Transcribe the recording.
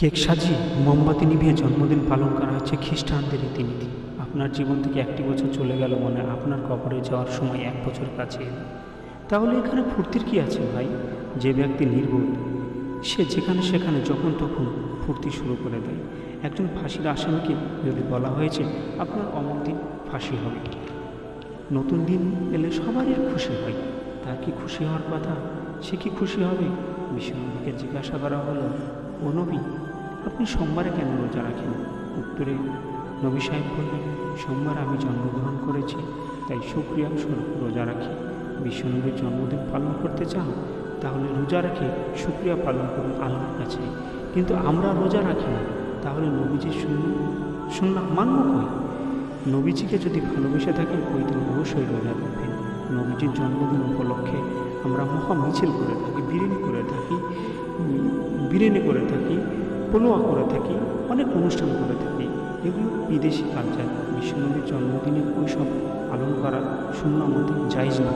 Cake সাজিয়ে মোমবাতি নিভিয়ে জন্মদিন পালন করা হচ্ছে খ্রিস্টানদের রীতিনীতি। আপনার জীবন থেকে একটি বছর চলে গেল মনে আপনার কবরে যাওয়ার সময় এক বছর কাছে তাহলে এখানে ফুর্তির কি আছে ভাই? যে ব্যক্তি নির্বোধ, সে যেখানে সেখানে যখন তখন ফুর্তি শুরু করে দেয়। একজন ফাঁসির আসামিকে যদি বলা হয়েছে, আপনার অমুক দিন ফাঁসি হবে। নতুন দিন এলে সবারই খুশি হয়। তার কি খুশি হওয়ার কথা? সে কি খুশি হবে? বিশ্বনবীকে জিজ্ঞাসা করা হলো, ও নবী আপনি সোমবারে কেন রোজা রাখেন? উত্তরে, নবী সাহেব বললেন, সোমবার আমি জন্মগ্রহণ করেছি, তাই সুক্রিয়া স্বরূপ রোজা রাখি। বিশ্বনবীর জন্মদিন পালন করতে চান তাহলে রোজা রেখে সুক্রিয়া পালন করুন আল্লাহর কাছে। কিন্তু আমরা রোজা রাখি না, তাহলে নবীজির শূন্য শূন্য মান্য কই? নবীজিকে যদি ভালোবেসে থাকেন ওই দিন অবশ্যই রোজা রাখবেন। নবীজির জন্মদিন উপলক্ষে আমরা মহা মিছিল করে থাকি, বিরিয়ানি করে থাকি বিরিয়ানি করে থাকি। পোলোয়া করে থাকি, অনেক অনুষ্ঠান করে থাকি। এগুলো বিদেশি কালচার। বিশ্বনবীর জন্মদিনে ওই সব পালন করা শূন্য আমাদের জায়জ না।